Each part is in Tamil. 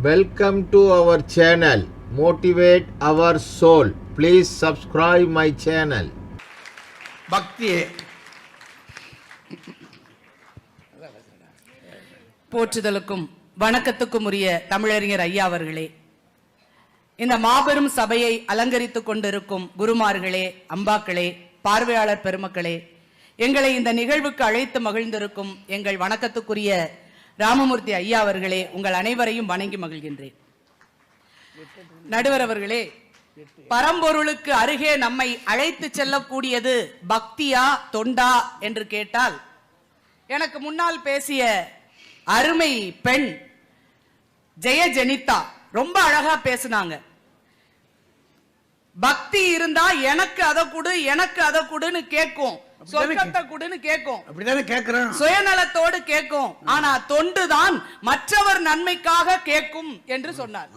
Welcome to our channel Motivate Our Soul. Please subscribe my channel. பக்தியே போற்றுதலுக்கும் வணக்கத்துக்கும் உரிய தமிழறிஞர் ஐயா அவர்களே இந்த மாபெரும் சபையை அலங்கரித்துக் கொண்டிருக்கும் குருமார்களே அம்பாக்களே பார்வையாளர் பெருமக்களே எங்களை இந்த நிகழ்வுக்கு அழைத்து மகிழ்ந்திருக்கும் எங்கள் வணக்கத்துக்குரிய ராமமூர்த்தி ஐயா அவர்களே உங்கள் அனைவரையும் வணங்கி மகிழ்கின்றேன். நடுவர் அவர்களே பரம்பொருளுக்கு அருகே நம்மை அழைத்து செல்லக்கூடியது பக்தியா தொண்டா என்று கேட்டால் எனக்கு முன்னால் பேசிய அருமை பெண் ஜெய ஜெனிதா ரொம்ப அழகா பேசினாங்க. பக்தி இருந்தா எனக்கு அதை கொடு எனக்கு அதை கொடுன்னு கேட்கும். சொர்க்கத்தை கொடுன்னு கேட்கும். அப்படிதானே கேக்குறேன் சுயநலத்தோடு கேட்கும். ஆனா தொண்டுதான் மற்றவர் நன்மைக்காக கேட்கும் என்று சொன்னார்.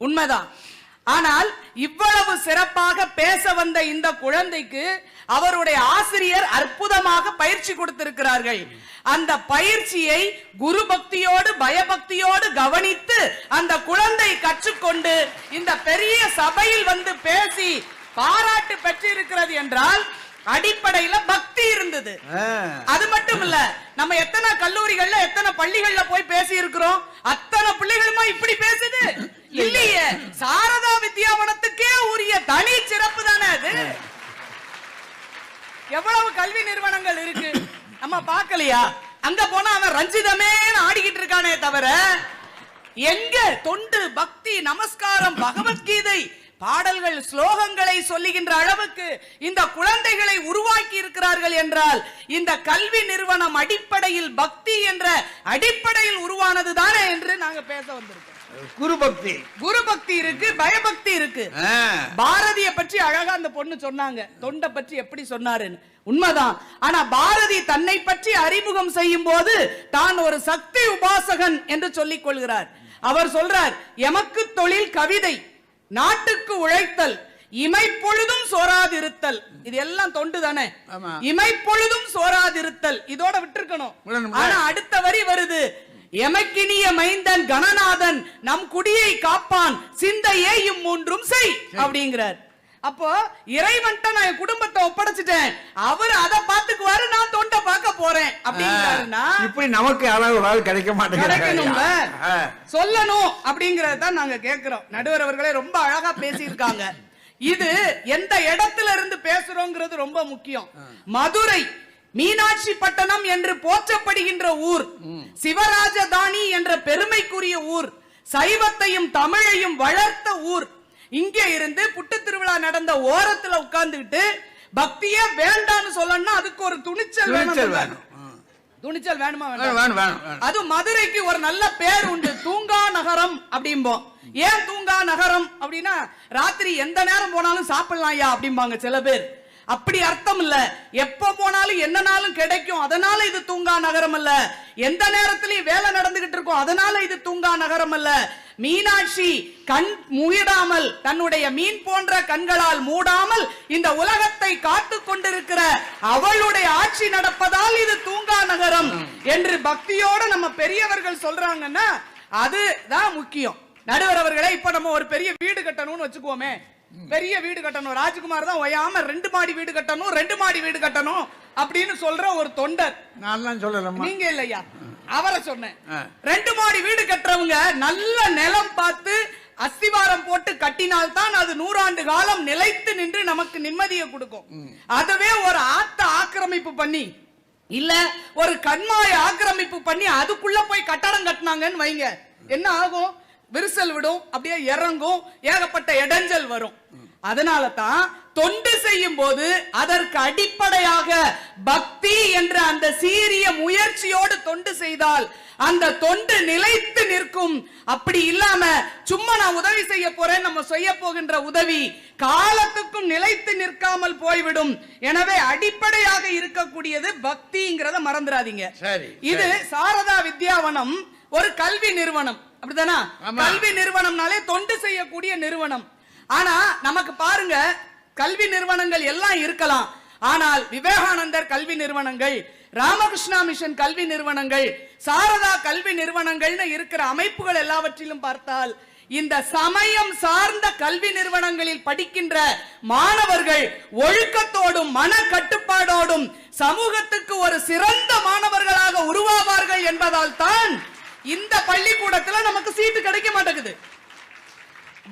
உண்மைதான். ஆனால் இவ்வளவு சிறப்பாக பேச வந்த இந்த குழந்தைக்கு அவருடைய ஆசிரியர் அற்புதமாக பயிற்சி கொடுத்திருக்கிறார்கள். அந்த பயிற்சியை குரு பக்தியோடு பயபக்தியோடு கவனித்து அந்த குழந்தை கற்றுக்கொண்டு இந்த பெரிய சபையில் வந்து பேசி பாராட்டு பெற்றிருக்கிறது என்றால் அடிப்படையில பக்தி இருந்தது. அது மட்டும் இல்ல நம்ம எத்தனை கல்லூரிகள்ல எத்தனை பள்ளிகள்ல போய் பேசி இருக்கிறோம் அத்தனை பிள்ளைகளுமா இப்படி பேசுது? இல்லையே. சாரதா வித்யாவனத்துக்கே உரிய தனி சிறப்பு தானே அது? எவ்வளவு கல்வி நிறுவனங்கள் இருக்கு? நம்ம பார்க்கலையா? அங்க போனா அவன் ரஞ்சிதமே ஆடிக்கிட்டு இருக்கானே தவிர எங்க தொண்டு பக்தி நமஸ்காரம் பகவத்கீதை பாடல்கள் ஸ்லோகங்களை சொல்லுகின்ற அளவுக்கு இந்த குழந்தைகளை உருவாக்கி இருக்கிறார்கள் என்றால் இந்த கல்வி நிறுவனம் அடிப்படையில் பக்தி என்ற அடிப்படையில் உருவானது தானே என்று நாங்க பேச வந்திருக்கோம். குரு பக்தி. குரு பக்தி இருக்கு பயபக்தி இருக்கு. பாரதிய பற்றி அழகா அந்த பொண்ணு சொன்னாங்க. தொண்டை பற்றி எப்படி சொன்னாருன்னு. உண்மைதான். ஆனா பாரதி தன்னை பற்றி அறிமுகம் செய்யும் போது தான் ஒரு சக்தி உபாசகன் என்று சொல்லிக் கொள்கிறார். அவர் சொல்றார் எமக்கு தொழில் கவிதை. நாட்டுக்கு உழைத்தல் இமைப்பொழுதும் சோராதிருத்தல். இது எல்லாம் தொண்டு தானே. இமைப்பொழுதும் சோராதிருத்தல். இதோட விட்டுருக்கணும். ஆனா அடுத்த வரி வருது. எமக்கினிய மைந்தன் கணநாதன் நம் குடியை காப்பான் சிந்தையே இம்மூன்றும் செய். அப்படிங்கிறார். அப்போ இறைவன்ட்ட நான் என் குடும்பத்தை ஒப்படைச்சிட்டேன். அவர் அதை பாத்துக்குவாரு நான் தொண்டை பார்க்க போறேன். அப்படிங்கிறாருன்னா இப்படி நமக்கு யாராவது ஒரு ஆள் கிடைக்க மாட்டேங்கிறாங்க சொல்லணும் அப்படிங்கறத தான் நாங்க கேக்குறோம். நடுவர் அவர்களே ரொம்ப அழகா பேசியிருக்காங்க. இது எந்த இடத்துல இருந்து பேசுறோங்கிறது ரொம்ப முக்கியம். மதுரை மீனாட்சி பட்டணம் என்று போற்றப்படுகின்ற ஊர் சிவராஜதானி என்ற பெருமைக்குரிய ஊர் சைவத்தையும் தமிழையும் வளர்த்த ஊர் இங்கே இருந்து புட்டு திருவிழா நடந்த ஓரத்துல உட்கார்ந்துகிட்டு பக்தியே வேண்டான்னு சொல்லணும்னா அதுக்கு ஒரு துணிச்சல் வேணும். துணிச்சல் வேணுமா? வேணும் வேணும் வேணும் வேணும். அது மதுரைக்கு ஒரு நல்ல பேர் உண்டு. தூங்கா நகரம் அப்படிம்போம். ஏன் தூங்கா நகரம் அப்படின்னா ராத்திரி எந்த நேரம் போனாலும் சாப்பிடலாம் ஐயா அப்படிம்பாங்க சில பேர். அப்படி அர்த்தம் இல்ல. எப்ப போனாலும் என்னனாலும் கிடைக்கும். அதனால இது தூங்கா நகரம் அல்ல. எந்த நேரத்திலயும் வேலை நடந்துகிட்டு இருக்கும். அதனால இது தூங்கா நகரம் அல்ல. மீனாட்சி கண் மூடாமல் தன்னுடைய மீன் போன்ற கண்களால் மூடாமல் இந்த உலகத்தை காத்து கொண்டிருக்கிற அவளுடைய ஆட்சி நடப்பதால் இது தூங்கா நகரம் என்று பக்தியோட நம்ம பெரியவர்கள் சொல்றாங்கன்னா அதுதான் முக்கியம். நடுவர் அவர்களே இப்ப நம்ம ஒரு பெரிய வீடு கட்டணும்னு வச்சுக்குவோமே. பெரிய வீடு கட்டணும். ராஜ்குமார் தான் ஒயாம ரெண்டு மாடி வீடு கட்டணும் ரெண்டு மாடி வீடு கட்டணும் அப்படின்னு சொல்ற ஒரு தொண்டர். நான்லாம் சொல்லலம்மா நீங்க இல்லையா? அவரை சொன்னேன். ரெண்டு மாடி வீடு கட்டுறவங்க நல்ல நிலம் பார்த்து அஸ்திவாரம் போட்டு கட்டினால்தான் அது நூறாண்டு காலம் நிலைத்து நின்று நமக்கு நிம்மதியை கொடுக்கும். அதுவே ஒரு ஆத்த ஆக்கிரமிப்பு பண்ணி இல்ல ஒரு கண்மாய ஆக்கிரமிப்பு பண்ணி அதுக்குள்ள போய் கட்டடம் கட்டினாங்கன்னு வைங்க. என்ன ஆகும்? விரிசல் விடும் அப்படியே இறங்கும் ஏகப்பட்ட இடைஞ்சல் வரும். அதனால தான் தொண்டு செய்யும் போது அதற்கு அடிப்படையாக பக்தி என்ற அந்த சீரிய முயற்சியோடு தொண்டு செய்தால் அந்த தொண்டு நிலைத்து நிற்கும். அப்படி இல்லாம சும்மா நான் உதவி செய்ய போறேன் நம்ம செய்ய போகின்ற உதவி காலத்துக்கும் நிலைத்து நிற்காமல் போய்விடும். எனவே அடிப்படையாக இருக்கக்கூடியது பக்திங்கிறத மறந்துடாதீங்க. இது சாரதா வித்யாவனம் ஒரு கல்வி நிறுவனம். அப்படிதானா. கல்வி நிறுவனம்னாலே தொண்டு செய்யக்கூடிய நிறுவனம். ஆனா நமக்கு பாருங்க கல்வி நிறுவனங்கள் எல்லாம் இருக்கலாம். ஆனால் விவேகானந்தர் கல்வி நிறுவனங்கள் ராமகிருஷ்ணா மிஷன் கல்வி நிறுவனங்கள் சாரதா கல்வி நிறுவனங்கள்னு இருக்கிற அமைப்புகள் எல்லாவற்றிலும் பார்த்தால் இந்த சமயம் சார்ந்த கல்வி நிறுவனங்களில் படிக்கின்ற மாணவர்கள் ஒழுக்கத்தோடும் மன கட்டுப்பாடோடும் சமூகத்துக்கு ஒரு சிறந்த மாணவர்களாக உருவாவார்கள் என்பதால் தான் இந்த பள்ளிக்கூடத்துல நமக்கு சீட்டு கிடைக்க மாட்டேங்குது.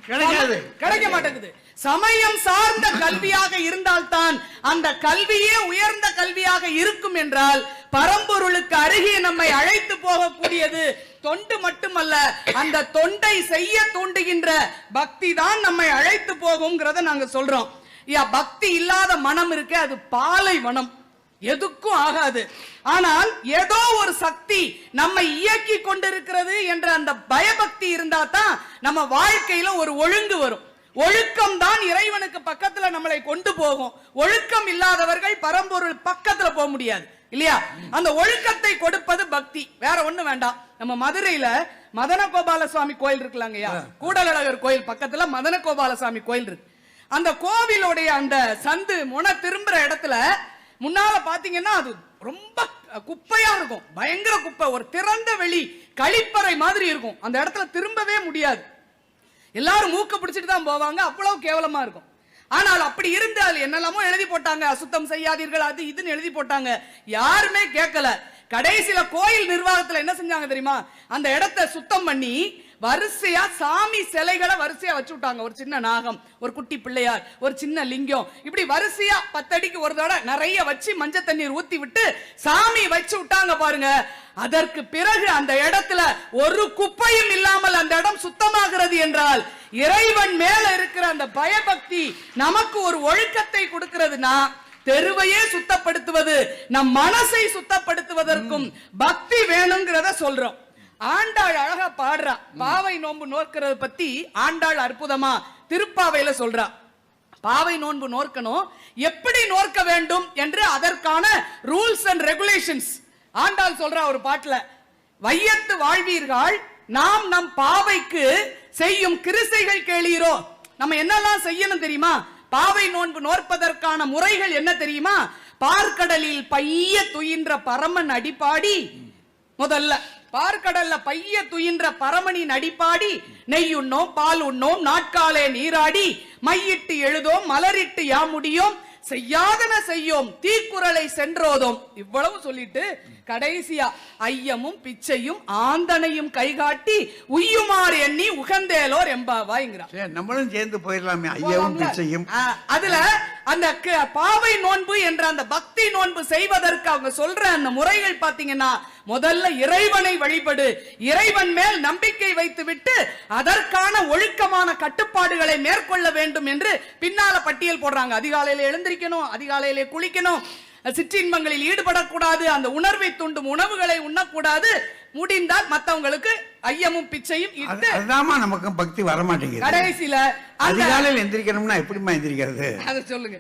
கிடைக்காது. கிடைக்க மாட்டேங்குது. சமயம் சார்ந்த கல்வியாக இருந்தால்தான் அந்த கல்வியே உயர்ந்த கல்வியாக இருக்கும் என்றால் பரம்பொருளுக்கு அருகே நம்மை அழைத்து போகக்கூடியது தொண்டு மட்டுமல்ல அந்த தொண்டை செய்ய தூண்டுகின்ற பக்தி தான் நம்மை அழைத்து போகுங்கிறத நாங்க சொல்றோம். பக்தி இல்லாத மனம் இருக்கு அது பாலை மனம் எதுக்கும் ஆகாது. ஆனால் ஏதோ ஒரு சக்தி நம்மை இயக்கி கொண்டிருக்கிறது என்ற அந்த பயபக்தி இருந்தா தான் நம்ம வாழ்க்கையில ஒரு ஒழுங்கு வரும். ஒழுக்கம் தான் இறைவனுக்கு பக்கத்துல நம்மளை கொண்டு போகும். ஒழுக்கம் இல்லாதவர்கள் பரம்பொருள் பக்கத்துல போக முடியாது. இல்லையா? அந்த ஒழுக்கத்தை கொடுப்பது பக்தி. வேற ஒண்ணு வேண்டாம். நம்ம மதுரையில மதன கோபால சுவாமி கோயில் இருக்குல்லங்கய்யா. கூடலழகர் கோயில் பக்கத்துல மதன கோபால சுவாமி கோயில் இருக்கு. அந்த கோவிலுடைய அந்த சந்து முன திரும்புற இடத்துல முன்னால பாத்தீங்கன்னா அது ரொம்ப குப்பையா இருக்கும். பயங்கர குப்பை. ஒரு திறந்த வெளி கழிப்பறை மாதிரி இருக்கும். அந்த இடத்துல திரும்பவே முடியாது. எல்லாரும் மூக்க பிடிச்சிட்டு தான் போவாங்க. அவ்வளவு கேவலமா இருக்கும். ஆனால் அப்படி இருந்தால் என்னெல்லாமோ எழுதி போட்டாங்க. அசுத்தம் செய்யாதீர்கள் அது இதுன்னு எழுதி போட்டாங்க. யாருமே கேட்கல. கடைசியில கோயில் நிர்வாகத்துல என்ன செஞ்சாங்க தெரியுமா? அந்த இடத்தை சுத்தம் பண்ணி வரிசையா சாமி சிலைகளை வரிசையா வச்சு விட்டாங்க ஒரு சின்ன நாகம் ஒரு குட்டி பிள்ளையார் ஒரு சின்ன லிங்கம். இப்படி வரிசையா பத்தடிக்கு ஒரு தடவை நிறைய வச்சு மஞ்சள் தண்ணீர் ஊத்தி விட்டு சாமி வச்சு விட்டாங்க பாருங்க. அதற்கு பிறகு அந்த இடத்துல ஒரு குப்பையும் இல்லாமல் அந்த இடம் சுத்தமாகிறது என்றால் இறைவன் மேல இருக்கிற அந்த பயபக்தி நமக்கு ஒரு ஒழுக்கத்தை கொடுக்கிறதுனா தெருவையே சுத்தப்படுத்துவது நம் மனசை சுத்தப்படுத்துவதற்கும் பக்தி வேணுங்கிறத சொல்றோம். ஆண்டாள் அழகா பாடுறா. பாவை நோன்பு நோக்கிறத பத்தி ஆண்டாள் அற்புதமா திருப்பாவையில சொல்றா. பாவை நோன்பு நோக்கணும் எப்படி நோக்க வேண்டும் என்று அதற்கான ரூல்ஸ் அண்ட் ரெகுலேஷன்ஸ். ஆண்டாள் சொல்றா ஒரு பாட்டுல வையத்து வாழ்வீர்கள் நாம் நம் பாவைக்கு செய்யும் கிருசைகள் கேளீரோ. நம்ம என்னெல்லாம் செய்யணும் தெரியுமா? பாவை நோன்பு நோற்பதற்கான முறைகள் என்ன தெரியுமா? பார்க்கடலில் பைய துயின்ற பரமன் அடிப்பாடி முதல்ல பார்க்கடல்ல பைய துயின்ற பரமனின் அடிப்பாடி நெய் உண்ணோம் பால் உண்ணோம் நாட்காலே நீராடி மையிட்டு எழுதோம் மலரிட்டு யாமுடியோம் செய்யாதன செய்யோம் தீக்குறளை சென்றோதோம். இவ்வளவு சொல்லிட்டு கடைசியா ஐயமும் பிச்சையும் ஆந்தனையும் கைகாட்டி உய்யுமாறு எண்ணி உகந்தேலோர் எம்பாவாய்ங்கிறார் சரி நம்மளும் சேர்ந்து போயிடலாமே ஐயாவும் பிச்சையும். அதுல அந்த பாவை நோன்பு என்ற அந்த பக்தி நோன்பு செய்வதற்கு அவங்க சொல்ற அந்த முறைகள் பாத்தீங்கன்னா முதல்ல இறைவனை வழிபடு. இறைவன் மேல் நம்பிக்கை வைத்து விட்டு அதற்கான ஒழுக்கமான கட்டுப்பாடுகளை மேற்கொள்ள வேண்டும் என்று பின்னால பட்டியல் போடுறாங்க. அதிகாலையில எழுந்திருக்கணும் அதிகாலையிலே குளிக்கணும். சிற்றின்பங்களில் ஈடுபடக்கூடாது அந்த உணர்வை தூண்டும் உணவுகளை உண்ணக்கூடாது. முடிந்தால் மத்தவங்களுக்கு ஐயமும் பிச்சையும் இட்டு அதுதாம்மா நமக்கு பக்தி வர மாட்டேங்குது கடைசியில அதிகாலையில் எந்திரிக்கணும்னா எப்படிம்மா எந்திரிக்கிறது? அதை சொல்லுங்க.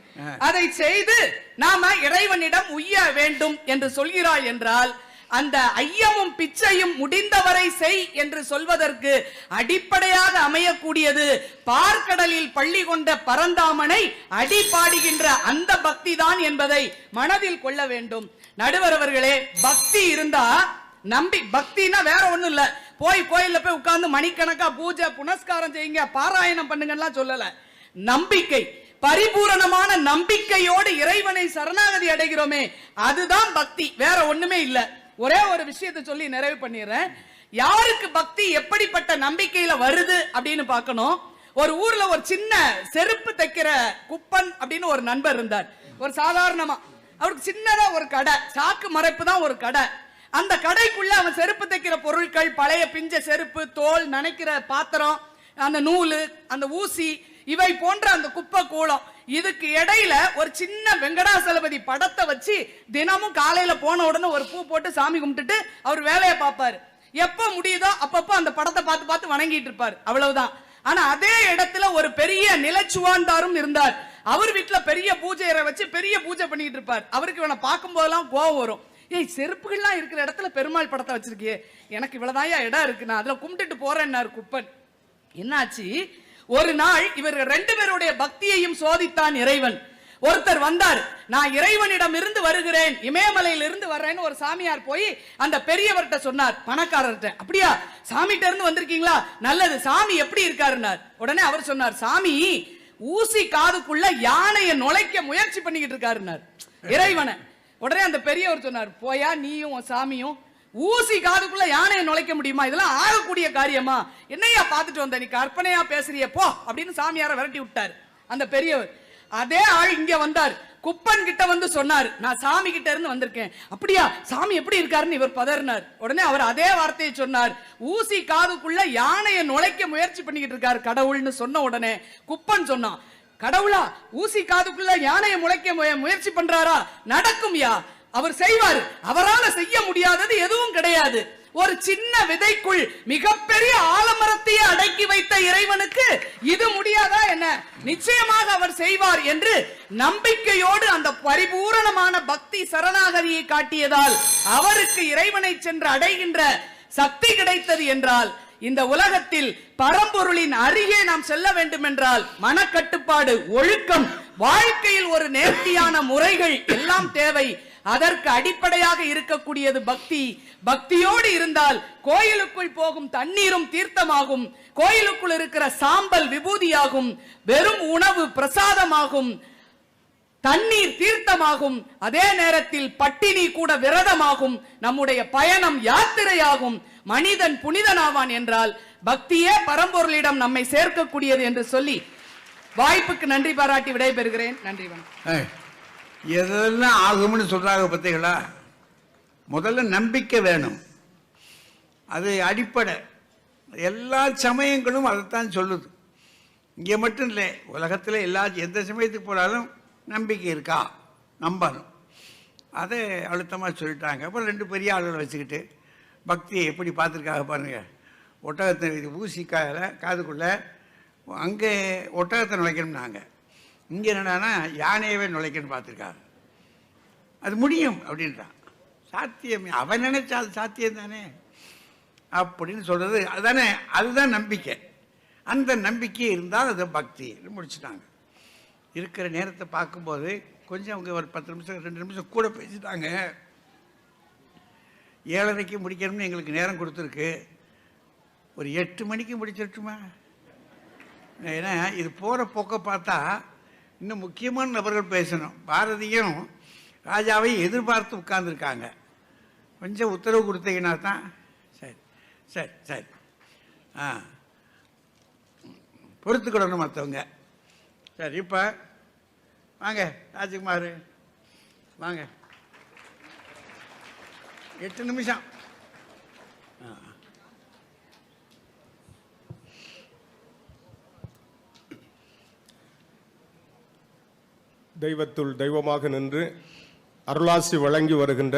அதை செய்து நாம இறைவனிடம் உய்ய வேண்டும் என்று சொல்கிறாள் என்றால் அந்த ஐயமும் பிச்சையும் முடிந்தவரை செய் என்று சொல்வதற்கு அடிப்படையாக அமையக்கூடியது. பார்க்கடலில் பள்ளி கொண்ட பரந்தாமனை அடிபாடுகின்ற அந்த பக்தி தான் என்பதை மனதில் கொள்ள வேண்டும். நடுவர் அவர்களே பக்தி இருந்தா நம்பி பக்தினா வேற ஒண்ணும் இல்ல. போய் கோயில்ல போய் உட்கார்ந்து மணிக்கணக்கா பூஜை புனஸ்காரம் செய்யுங்க பாராயணம் பண்ணுங்கலாம் சொல்லல. நம்பிக்கை பரிபூரணமான நம்பிக்கையோடு இறைவனை சரணாகதி அடைகிறோமே அதுதான் பக்தி வேற ஒண்ணுமே இல்ல. ஒரே ஒரு விஷயத்தை சொல்லி நிறைவு பண்ணிடுறேன். யாருக்கு பக்தி எப்படிப்பட்ட நம்பிக்கையில வருது அப்படின்னு பார்க்கணும். ஒரு ஊர்ல ஒரு சின்ன செருப்பு தைக்கிற குப்பன் அப்படின்னு ஒரு நண்பர் இருந்தார். ஒரு சாதாரணமா. அவருக்கு சின்னதா ஒரு கடை. சாக்கு மறைப்பு தான் ஒரு கடை. அந்த கடைக்குள்ள அவன் செருப்பு தைக்கிற பொருட்கள் பழைய பிஞ்ச செருப்பு தோல் நினைக்கிற பாத்திரம் அந்த நூல் அந்த ஊசி இவை போன்ற அந்த குப்பை கூலம் இதுக்கு இடையில ஒரு சின்ன வெங்கடாசலபதி படத்தை வச்சு தினமும் காலையில போன உடனே ஒரு பூ போட்டு சாமி கும்பிட்டுட்டு அவர் வேலையை பார்ப்பாரு. எப்ப முடியுதோ அப்பப்போ அந்த படத்தை பார்த்து பார்த்து வணங்கிட்டு இருப்பாரு. அவ்வளவுதான். ஆனா அதே இடத்துல ஒரு பெரிய நிலச்சுவாந்தாரும் இருந்தார். அவர் வீட்டுல பெரிய பூஜை வச்சு பெரிய பூஜை பண்ணிட்டு இருப்பார். அவருக்கு இவனை பார்க்கும் போதெல்லாம் கோவம் வரும். ஏய் செருப்புகள்லாம் இருக்கிற இடத்துல பெருமாள் படத்தை வச்சிருக்கியே. எனக்கு இவ்வளவுதான் இடம் இருக்கு. நான் அதுல கும்பிட்டுட்டு போறேன்னாரு குப்பன். என்னாச்சு? ஒரு நாள் இவர்கள் ரெண்டு பேருடைய பக்தியையும் சோதித்தான் இறைவன். ஒருத்தர் வந்தார் நான் இறைவனிடம் இருந்து வருகிறேன் இமயமலையில இருந்து வர்றேன்னு ஒரு சாமியார் போய் அந்த பெரியவர்கிட்ட சொன்னார் பணக்காரர்கிட்ட அப்படியா சாமிகிட்ட இருந்து வந்திருக்கீங்களா? நல்லது சாமி எப்படி இருக்காருன்னார். உடனே அவர் சொன்னார் சாமி ஊசி காதுக்குள்ள யானையை நுழைக்க முயற்சி பண்ணிக்கிட்டு இருக்காருன்னார். இறைவனை. உடனே அந்த பெரியவர் சொன்னார் போயா நீயும் உன் சாமியும் ஊசி காதுக்குள்ள யானையை நுழைக்க முடியுமா? இதெல்லாம் ஆகக்கூடிய காரியமா? என்னையா பார்த்துட்டு வந்த? நீ கற்பனையா பேசுறிய போ அப்படின்னு சாமியார விரட்டி விட்டார். அந்த பெரியவர். அதே ஆள் இங்க வந்தார். குப்பன் கிட்ட வந்து சொன்னார். நான் சாமி கிட்ட இருந்து வந்திருக்கேன். அப்படியா? சாமி எப்படி இருக்காருன்னு இவர் பதறினார். உடனே அவர் அதே வார்த்தையை சொன்னார். ஊசி காதுக்குள்ள யானையை நுழைக்க முயற்சி பண்ணிக்கிட்டு இருக்காரு கடவுள்னு சொன்ன உடனே குப்பன் சொன்னான். கடவுளா ஊசி காதுக்குள்ள யானையை முளைக்க முய- முயற்சி பண்றாரா? நடக்கும் யா அவர் செய்வார். அவரால செய்ய முடியாதது எதுவும் கிடையாது. ஒரு சின்ன விதைக்குள் மிகப்பெரிய ஆலமரத்தையே அடக்கி வைத்த இறைவனுக்கு இது முடியாதா என்ன? நிச்சயமாக அவர் செய்வார் என்று நம்பிக்கையோடு அந்த பரிபூரணமான பக்தி சரணாகதியை காட்டியதால் அவருக்கு இறைவனை சென்று அடைகின்ற சக்தி கிடைத்தது என்றால் இந்த உலகத்தில் பரம்பொருளின் அருகே நாம் செல்ல வேண்டும் என்றால் மனக்கட்டுப்பாடு ஒழுக்கம் வாழ்க்கையில் ஒரு நேர்த்தியான முறைகள் எல்லாம் தேவை. அதற்கு அடிப்படையாக இருக்கக்கூடியது பக்தி. பக்தியோடு இருந்தால் கோயிலுக்குள் போகும் தண்ணீரும் தீர்த்தமாகும். கோயிலுக்குள் இருக்கிற சாம்பல் விபூதியாகும். வெறும் உணவு பிரசாதமாகும். தண்ணீர் தீர்த்தமாகும். அதே நேரத்தில் பட்டினி கூட விரதமாகும். நம்முடைய பயணம் யாத்திரையாகும். மனிதன் புனிதனாவான் என்றால் பக்தியே பரம்பொருளிடம் நம்மை சேர்க்கக்கூடியது என்று சொல்லி வாய்ப்புக்கு நன்றி பாராட்டி விடைபெறுகிறேன். நன்றி வணக்கம். எதெல்லாம் ஆகும்னு சொல்கிறாங்க பார்த்தீங்களா? முதல்ல நம்பிக்கை வேணும். அது அடிப்படை. எல்லா சமயங்களும் அதைத்தான் சொல்லுது. இங்கே மட்டும் இல்லை உலகத்தில் எல்லா எந்த சமயத்துக்கு போனாலும் நம்பிக்கை இருக்கா? நம்பணும். அதை அழுத்தமாக சொல்லிட்டாங்க. அப்புறம் ரெண்டு பெரிய ஆளுகளை வச்சுக்கிட்டு பக்தியை எப்படி பார்த்துருக்காங்க பாருங்கள் ஒட்டகத்தை இது ஊசி காதில் காதுக்குள்ளே அங்கே ஒட்டகத்தை நுழைக்கணும்னாங்க. இங்கே என்னடான்னா யானையவே நுழைக்கணும்னு பார்த்துருக்காங்க. அது முடியும் அப்படின்றான். சாத்தியம் அவன் நினைச்சா அது சாத்தியம் தானே? அப்படின்னு சொல்கிறது அதுதானே அதுதான் நம்பிக்கை. அந்த நம்பிக்கை இருந்தால் அது பக்தி முடிச்சுட்டாங்க. இருக்கிற நேரத்தை பார்க்கும்போது கொஞ்சம் அவங்க ஒரு பத்து நிமிஷம் ரெண்டு நிமிஷம் கூட பேசிட்டாங்க. ஏழரைக்கு முடிக்கணும்னு எங்களுக்கு நேரம் கொடுத்துருக்கு. ஒரு எட்டு மணிக்கு முடிச்சிருட்டுமா ஏன்னா இது போகிற போக்க பார்த்தா இன்னும் முக்கியமான நபர்கள் பேசணும். பாரதியும் ராஜாவை எதிர்பார்த்து உட்கார்ந்துருக்காங்க. கொஞ்சம் உத்தரவு கொடுத்தீங்கன்னா தான். சரி சரி சரி. ஆ. பொறுத்துக்கிடணும் மற்றவங்க சரி இப்போ வாங்க ராஜகுமார். வாங்க. எட்டு நிமிஷம். தெய்வத்துள் தெய்வமாக நின்று அருளாசி வழங்கி வருகின்ற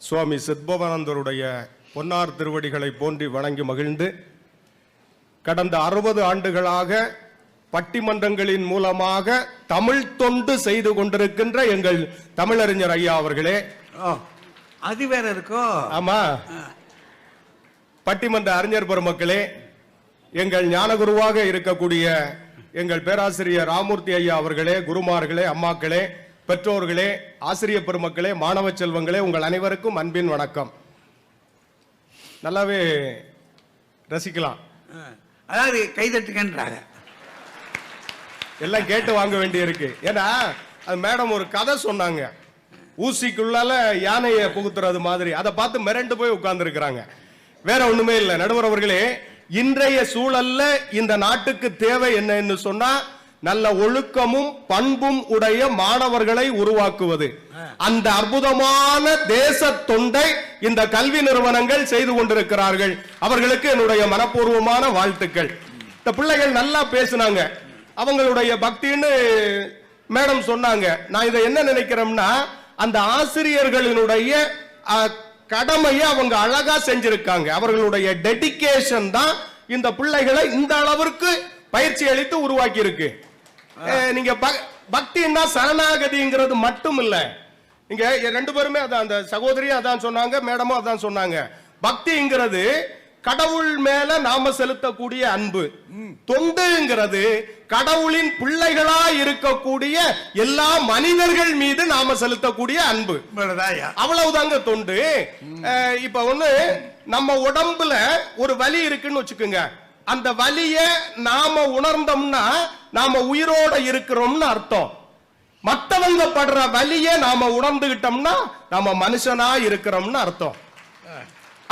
சுவாமி சித்பவானந்தருடைய பொன்னார் திருவடிகளை போன்றி வணங்கி மகிழ்ந்து கடந்த அறுபது ஆண்டுகளாக பட்டிமன்றங்களின் மூலமாக தமிழ் தொண்டு செய்து கொண்டிருக்கின்ற எங்கள் தமிழறிஞர் ஐயா அவர்களே. அது வேற இருக்கோ? ஆமா. பட்டிமன்ற அறிஞர் பெருமக்களே எங்கள் ஞானகுருவாக இருக்கக்கூடிய எங்கள் பேராசிரியர் ராமூர்த்தி ஐயா அவர்களே குருமார்களே அம்மாக்களே பெற்றோர்களே ஆசிரியர் பெருமக்களே மாணவ செல்வங்களே உங்கள் அனைவருக்கும் அன்பின் வணக்கம். நல்லாவே ரசிக்கலாம். அதாவது கைதட்டுங்கன்றாங்க எல்லாம் கேட்டு வாங்க வேண்டியிருக்கு. ஏன்னா அது மேடம் ஒரு கதை சொன்னாங்க. ஊசிக்குள்ளால யானையை புகுத்துறது மாதிரி. அதை பார்த்து மிரண்டு போய் உட்கார்ந்து வேற ஒண்ணுமே இல்லை. நடுவர் அவர்களே இன்றைய சூழல்ல இந்த நாட்டுக்கு தேவை என்னன்னு சொன்னா நல்ல ஒழுக்கமும் பண்பும் உடைய மாணவர்களை உருவாக்குவது. அந்த அற்புதமான தேச தொண்டை இந்த கல்வி நிறுவனங்கள் செய்து கொண்டிருக்கிறார்கள். அவர்களுக்கு என்னுடைய மனப்பூர்வமான வாழ்த்துக்கள். இந்த பிள்ளைகள் நல்லா பேசுனாங்க. அவங்களுடைய பக்தின்னு மேடம் சொன்னாங்க. நான் இதை என்ன நினைக்கிறேன்னா அந்த ஆசிரியர்களினுடைய கடமையை அவங்க அழகா செஞ்சிருக்காங்க. அவர்களுடைய டெடிகேஷன் தான் இந்த பிள்ளைகளை இந்த அளவிற்கு பயிற்சி அளித்து உருவாக்கி இருக்கு நீங்க பக்தின்னா சரணாகதிங்கிறது மட்டும் இல்ல நீங்க ரெண்டு பேருமே அதான் அந்த சகோதரியும் அதான் சொன்னாங்க மேடமும் அதான் சொன்னாங்க. பக்திங்கிறது கடவுள் மேல நாம செலுத்தக்கூடிய அன்பு. தொண்டுங்கிறது கடவுளின் பிள்ளைகளா இருக்கக்கூடிய எல்லா மனிதர்கள் மீது நாம செலுத்தக்கூடிய அன்பு. அவ்வளவுதாங்க தொண்டு. இப்ப ஒண்ணு நம்ம உடம்புல ஒரு வலி இருக்குன்னு வச்சுக்கோங்க. அந்த வலிய நாம உணர்ந்தோம்னா நாம உயிரோட இருக்கிறோம்னு அர்த்தம். மத்தவங்க படுற வலிய நாம உணர்ந்துகிட்டோம்னா நாம மனுஷனா இருக்கிறோம்னு அர்த்தம்.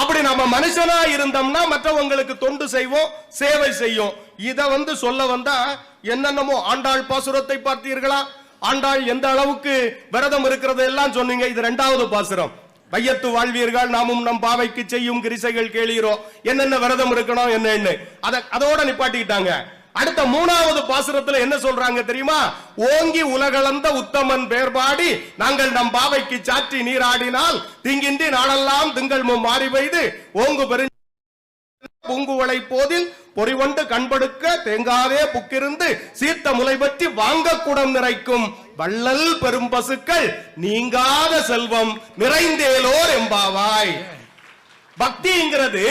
அப்படி நம்ம மனுஷனா இருந்தோம்னா மற்றவங்களுக்கு தொண்டு செய்வோம் சேவை செய்யும். இதை வந்து சொல்ல வந்தா என்னென்னமோ ஆண்டாள் பாசுரத்தை பார்த்தீர்களா? ஆண்டாள் எந்த அளவுக்கு விரதம் இருக்கிறது எல்லாம் சொன்னீங்க. இது ரெண்டாவது பாசுரம். வையத்து வாழ்வீர்கள் நாமும் நம் பாவைக்கு செய்யும் கிரிசைகள் கேளீரோ என்னென்ன விரதம் இருக்கணும் என்ன? அதை அதோட நிப்பாட்டிக்கிட்டாங்க. அடுத்த மூணாவது பாசுரத்துல என்ன சொல்றாங்க தெரியுமா? ஓங்கி உலகளந்த உத்தமன் பேர்பாடி நாங்கள் நம் பாவைக்கு சாற்றி நீராடினால் திங்கின்றி நாடெல்லாம் திங்கள் மாறி பெய்து ஓங்கு பெரு பூங்குவளை போதில் பொறிவண்டு கண்படுக்க தேங்காதே புக்கிருந்து சீர்த்த முலை பற்றி வாங்க குடம் நிறைக்கும் வள்ளல் பெரும் பசுக்கள் நீங்காத செல்வம் நிறைந்தேலோர் எம்பாவாய். பக்திங்கிறது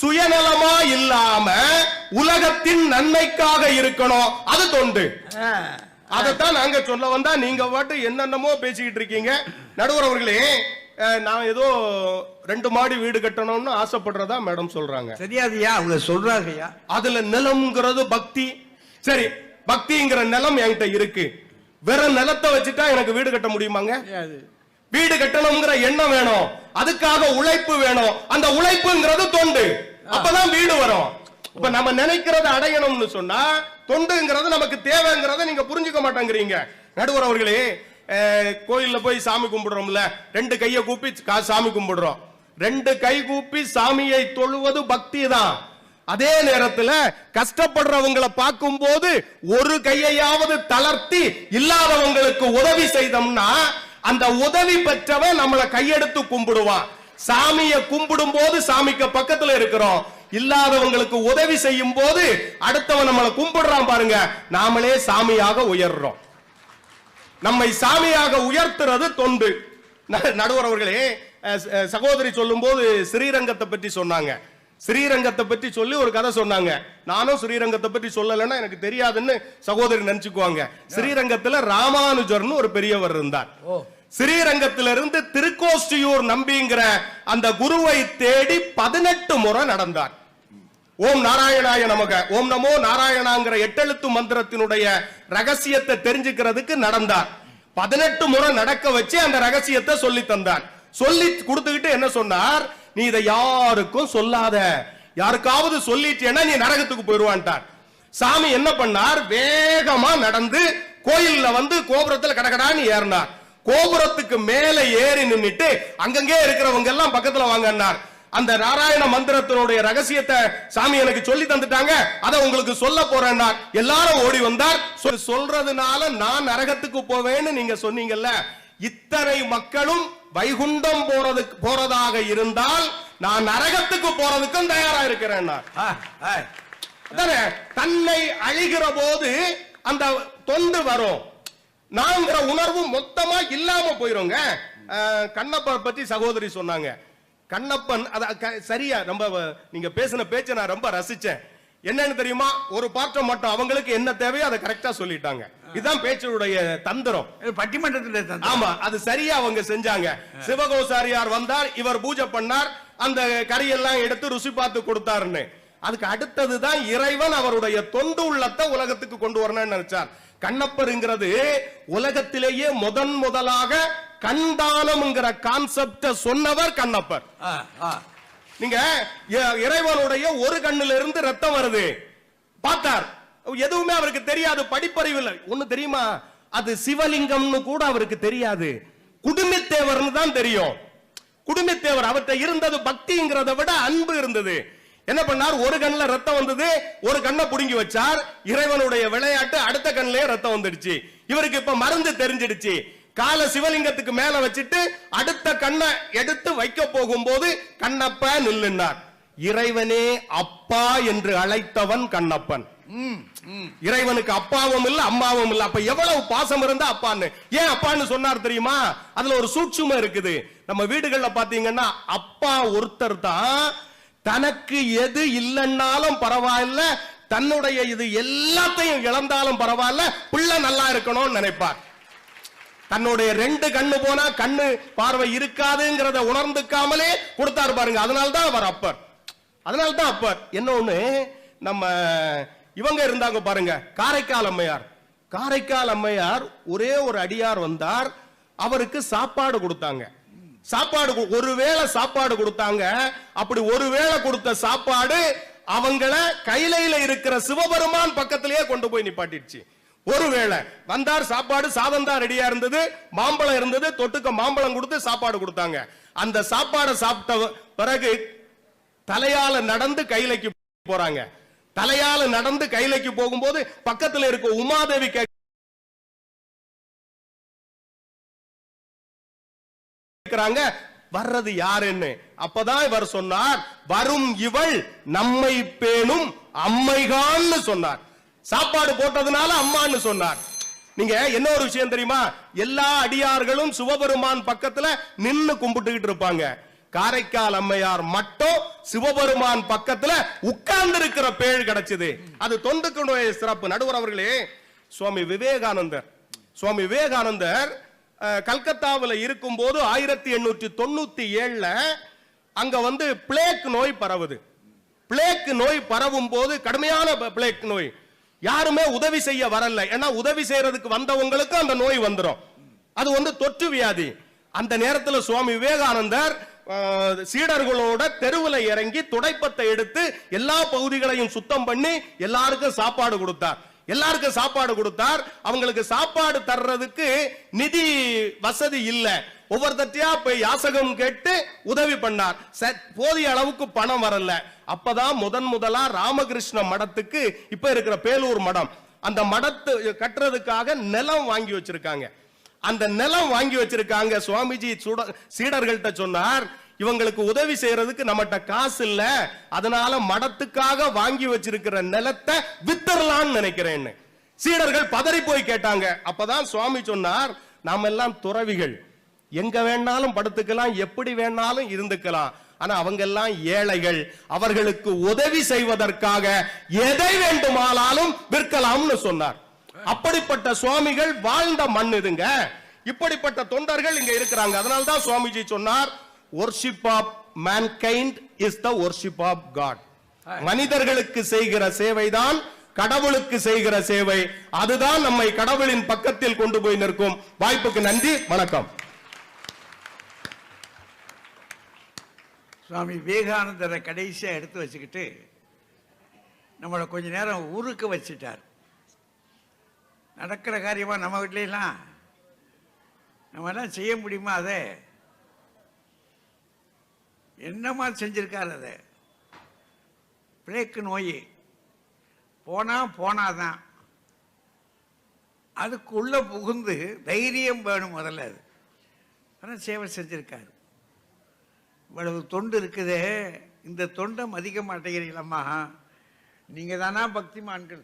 சுயநலமா இல்லாம உலகத்தின் நன்மைக்காக இருக்கணும். அது தொண்டு. அதைத்தான் நாங்க சொல்ல வந்தா நீங்க பாட்டு என்னென்னமோ பேசிக்கிட்டு இருக்கீங்க. நடுவர் அவர்களே நான் ஏதோ ரெண்டு மாடி வீடு கட்டணும்னு ஆசைப்படுறதா மேடம் சொல்றாங்க. தெரியாதுயா அவங்க சொல்றாங்கய்யா. அதுல நிலம்ங்கிறது பக்தி. சரி பக்திங்கிற நிலம் என்கிட்ட இருக்கு. வெறும் நிலத்தை வச்சுட்டா எனக்கு வீடு கட்ட முடியுமாங்க? வீடு கட்டணுங்கிற எண்ணம் வேணும். அதுக்காக உழைப்பு வேணும். அந்த உழைப்புங்கிறது தொண்டு. அப்பதான் வீடு வரும். இப்ப நம்ம நினைக்கிறத அடையணும்னு சொன்னா தொண்டுங்கிறது நமக்கு தேவைங்கிறத நீங்க புரிஞ்சுக்க மாட்டேங்கிறீங்க. நடுவர் அவர்களே கோயில்ல போய் சாமி கும்பிடுறோம்ல. ரெண்டு கைய கூப்பி சாமி கும்பிடுறோம். ரெண்டு கை கூப்பி சாமியை தொழுவது பக்தி தான். அதே நேரத்துல கஷ்டப்படுறவங்களை பார்க்கும்போது ஒரு கையையாவது தளர்த்தி இல்லாதவங்களுக்கு உதவி செய்தோம்னா அந்த உதவி பெற்றவன் நம்மளை கையெடுத்து கும்பிடுவான். சாமியை கும்பிடும் போது சாமிக்கு பக்கத்துல இருக்கிறோம். இல்லாதவங்களுக்கு உதவி செய்யும் போது அடுத்தவன் நம்மளை கும்பிடுறான் பாருங்க. நாமளே சாமியாக உயர்றோம். நம்மை சாமியாக உயர்த்துறது தொண்டு. நடுவர் அவர்களே சகோதரி சொல்லும்போது ஸ்ரீரங்கத்தை பற்றி சொன்னாங்க. ஸ்ரீரங்கத்தை பற்றி சொல்லி ஒரு கதை சொன்னாங்க. நானும் ஸ்ரீரங்கத்தை பற்றி சொல்லலைன்னா எனக்கு தெரியாதுன்னு சகோதரி நினைச்சுக்குவாங்க. ஸ்ரீரங்கத்துல ராமானுஜர்னு ஒரு பெரியவர் இருந்தார். ஸ்ரீரங்கத்திலிருந்து திருக்கோஷ்டியூர் நம்பிங்கிற அந்த குருவை தேடி பதினெட்டு முறை நடந்தார். ஓம் நாராயணாய நமக. ஓம் நமோ நாராயணாங்கிற எட்டெழுத்து மந்திரத்தினுடைய ரகசியத்தை தெரிஞ்சுக்கிறதுக்கு நடந்தார். பதினெட்டு முறை நடக்க வச்சு அந்த ரகசியத்தை சொல்லி தந்தார். சொல்லி கொடுத்துக்கிட்டு என்ன சொன்னார்? நீ இதை யாருக்கும் சொல்லாத. யாருக்காவது சொல்லிட்டேன்னா நீ நரகத்துக்கு போயிடுவான்ட்டார் சாமி என்ன பண்ணார்? வேகமா நடந்து கோயில்ல வந்து கோபுரத்துல கடகடான்னு ஏறினார். கோபுரத்துக்கு மேல ஏறி நின்னுட்டு அங்கங்கே இருக்கிறவங்க எல்லாம் பக்கத்துல வாங்கன்னார். அந்த நாராயண மந்திரத்தினுடைய ரகசியத்தை சாமி எனக்கு சொல்லி தந்துட்டாங்க. அதை உங்களுக்கு சொல்ல போறேன்னார். எல்லாரும் ஓடி வந்தார். சொல்றதுனால நான் நரகத்துக்கு போவேன்னு நீங்க சொன்னீங்கல்ல. இத்தனை மக்களும் வைகுண்டம் போறதுக்கு போறதாக இருந்தால் நான் நரகத்துக்கு போறதுக்கும் தயாரா இருக்கிறேன் தன்னை அழிகிற போது அந்த தொண்டு வரும். நாங்கிற உணர்வு மொத்தமா இல்லாம போயிருங்க. அஹ், கண்ணப்ப பத்தி சகோதரி சொன்னாங்க. கண்ணப்பன் அத சரியா ரொம்ப நீங்க பேசின பேச்சை நான் ரொம்ப ரசிச்சேன். என்னன்னு தெரியுமா? ஒரு பாற்றம் மட்டும் அவங்களுக்கு என்ன தேவையோ அதை கரெக்டா சொல்லிட்டாங்க. இதுதான் பேச்சுடைய தந்திரம். பட்டிமன்றத்தில் ஆமா அது சரியா அவங்க செஞ்சாங்க. சிவகோசாரியார் வந்தார் இவர் பூஜை பண்ணார் அந்த கறியெல்லாம் எடுத்து ருசி பார்த்து கொடுத்தாருன்னு. அதுக்கு அடுத்ததுதான் இறைவன் அவருடைய தொண்டு உள்ளத்தை உலகத்துக்கு கொண்டு வரணும்னு நினைச்சார். கண்ணப்பருங்கிறது உலகத்திலேயே முதன் முதலாக கண்தானம்ங்கிற கான்செப்ட சொன்னவர் கண்ணப்பர். நீங்க இறைவனுடைய ஒரு கண்ணுல இருந்து ரத்தம் வருது. பார்த்தார். எதுவுமே அவருக்கு தெரியாது படிப்பறிவு இல்லை. ஒண்ணு தெரியுமா? அது சிவலிங்கம்னு கூட அவருக்கு தெரியாது. குடுமித்தேவர்னு தான் தெரியும். குடுமித்தேவர் அவர்கிட்ட இருந்தது பக்திங்கிறத விட அன்பு இருந்தது. என்ன பண்ணார்? ஒரு கண்ணுல ரத்தம் வந்தது ஒரு கண்ணை புடுங்கி வச்சார். இறைவனுடைய விளையாட்டு அடுத்த கண்ணிலே ரத்தம் வந்துடுச்சு. இவருக்கு இப்ப மருந்து தெரிஞ்சிடுச்சு. கால சிவலிங்கத்துக்கு மேல வச்சுட்டு அடுத்த கண்ணை எடுத்து வைக்க போகும்போது கண்ணப்ப நில்லுன்னார் இறைவனே அப்பா என்று அழைத்தவன் கண்ணப்பன். இறைவனுக்கு அப்பாவும் இல்ல அம்மாவும் இல்ல. அப்ப எவ்வளவு பாசம் இருந்தா அப்பான்னு. ஏன் அப்பான்னு சொன்னார் தெரியுமா? அதுல ஒரு சூட்சுமம் இருக்குது. நம்ம வீடுகள்ல பாத்தீங்கன்னா அப்பா ஒருத்தர் தான் தனக்கு எது இல்லைன்னாலும் பரவாயில்ல தன்னுடைய இது எல்லாத்தையும் இழந்தாலும் பரவாயில்ல பிள்ளை நல்லா இருக்கணும்னு நினைப்பார். தன்னுடைய ரெண்டு கண்ணு போனா கண்ணு பார்வை இருக்காதுங்கிறத உணர்ந்துக்காமலே கொடுத்தாரு பாருங்க. அதனால தான் அவர் அப்பர். அதனால தான் அப்பர். என்ன ஒண்ணு? நம்ம இவங்க இருந்தாங்க பாருங்க காரைக்கால் அம்மையார். காரைக்கால் அம்மையார் ஒரே ஒரு அடியார் வந்தார் அவருக்கு சாப்பாடு கொடுத்தாங்க. சாப்பாடு ஒருவேளை சாப்பாடு கொடுத்தாங்க. அப்படி ஒருவேளை கொடுத்த சாப்பாடு அவங்கள கையில இருக்கிற சிவபெருமான் பக்கத்திலேயே கொண்டு போய் நிப்பாட்டிடுச்சு. ஒருவேளை வந்தார் சாப்பாடு சாதம் தான் ரெடியா இருந்தது. மாம்பழம் இருந்தது தொட்டுக்க மாம்பழம் கொடுத்து சாப்பாடு கொடுத்தாங்க. அந்த சாப்பாடை சாப்பிட்ட பிறகு தலையால நடந்து கைலைக்கு போறாங்க. தலையால நடந்து கைலைக்கு போகும்போது பக்கத்துல இருக்க உமாதேவி கேட்கிறாங்க வர்றது யாருன்னு. அப்பதான் இவர் சொன்னார் வரும் இவள் நம்மை பேணும் அம்மைகான்னு சொன்னார். சாப்பாடு போட்டதுனால அம்மான்னு சொன்னார். நீங்க என்ன ஒரு விஷயம் தெரியுமா? எல்லா அடியார்களும் சிவபெருமான் பக்கத்துல நின்னு கும்பிட்டுக்கிட்டு இருப்பாங்க. காரைக்கால் அம்மையார் மட்டும் சிவபெருமான் பக்கத்துல உட்கார்ந்து இருக்கிற பேழ் கிடைச்சது. அது தொண்டுக்கு சிறப்பு. நடுவர் அவர்களே சுவாமி விவேகானந்தர். சுவாமி விவேகானந்தர் கல்கத்தாவுல இருக்கும்போது ஆயிரத்தி எண்ணூற்றி தொண்ணூத்தி ஏழுல அங்க வந்து பிளேக் நோய் பரவுது. பிளேக் நோய் பரவும் போது கடுமையான பிளேக் நோய். யாருமே உதவி செய்ய வரல. ஏன்னா உதவி செய்யறதுக்கு வந்தவங்களுக்கு அந்த நோய் வந்துரும். அது வந்து தொற்று வியாதி. அந்த நேரத்துல சுவாமி விவேகானந்தர் சீடர்களோட தெருவுல இறங்கி துடைப்பத்தை எடுத்து எல்லா பகுதிகளையும் சுத்தம் பண்ணி எல்லாருக்கும் சாப்பாடு கொடுத்தார். எல்லாருக்கும் சாப்பாடு கொடுத்தார். அவங்களுக்கு சாப்பாடு தர்றதுக்கு நிதி வசதி இல்லை. ஒவ்வொருத்தட்டியா போய் யாசகம் கேட்டு உதவி பண்ணார். ச- போதிய அளவுக்கு பணம் வரல. அப்பதான் முதன் முதலா ராமகிருஷ்ண மடத்துக்கு இப்ப இருக்கிற பேலூர் மடம். அந்த மடத்து கட்டுறதுக்காக நிலம் வாங்கி வச்சிருக்காங்க. அந்த நிலம் வாங்கி வச்சிருக்காங்க. சுவாமிஜி சீடர்கள்ட்ட சொன்னார் இவங்களுக்கு உதவி செய்யறதுக்கு நம்மகிட்ட காசு இல்ல. அதனால மடத்துக்காக வாங்கி வச்சிருக்கிற நிலத்தை வித்தரலான்னு நினைக்கிறேன்னு. சீடர்கள் பதறி போய் கேட்டாங்க. அப்பதான் சுவாமி சொன்னார் நாம எல்லாம் துறவிகள். எங்க வேணாலும் படுத்துக்கலாம் எப்படி வேணாலும் இருந்துக்கலாம். ஆனா அவங்க எல்லாம் ஏழைகள். அவர்களுக்கு உதவி செய்வதற்காக எதை வேண்டுமானாலும் விற்கலாம்னு சொன்னார். அப்படிப்பட்ட சுவாமிகள் வாழ்ந்த மண் இதுங்க. இப்படிப்பட்ட தொண்டர்கள் இங்க இருக்கிறாங்க. அதனால தான் சுவாமிஜி சொன்னார் worship of mankind is the worship of god. மனிதர்களுக்கு செய்கிற சேவைதான் கடவுளுக்கு செய்கிற சேவை. அதுதான் நம்மை கடவுளின் பக்கத்தில் கொண்டு போய் நிற்கும். வாய்ப்புக்கு நன்றி வணக்கம். சுவாமி விவேகானந்தரை கடைசியா எடுத்து வச்சுக்கிட்டு நம்மளை கொஞ்ச நேரம் ஊருக்கு வச்சிட்டார். நடக்கிற காரியமா நம்ம வீட்லாம் நம்ம எல்லாம் செய்ய முடியுமா அதை? என்னமா செஞ்சிருக்காரு அதை? பிளேக்கு நோய். போனால் போனாதான். அதுக்குள்ளே புகுந்து தைரியம் வேணும் முதல்ல அது. ஆனால் சேவை செஞ்சுருக்காரு. இவ்வளவு தொண்டு இருக்குதே. இந்த தொண்டை மதிக்க மாட்டேங்கிறீங்களம்மா நீங்கள் தானா பக்திமான்கள்?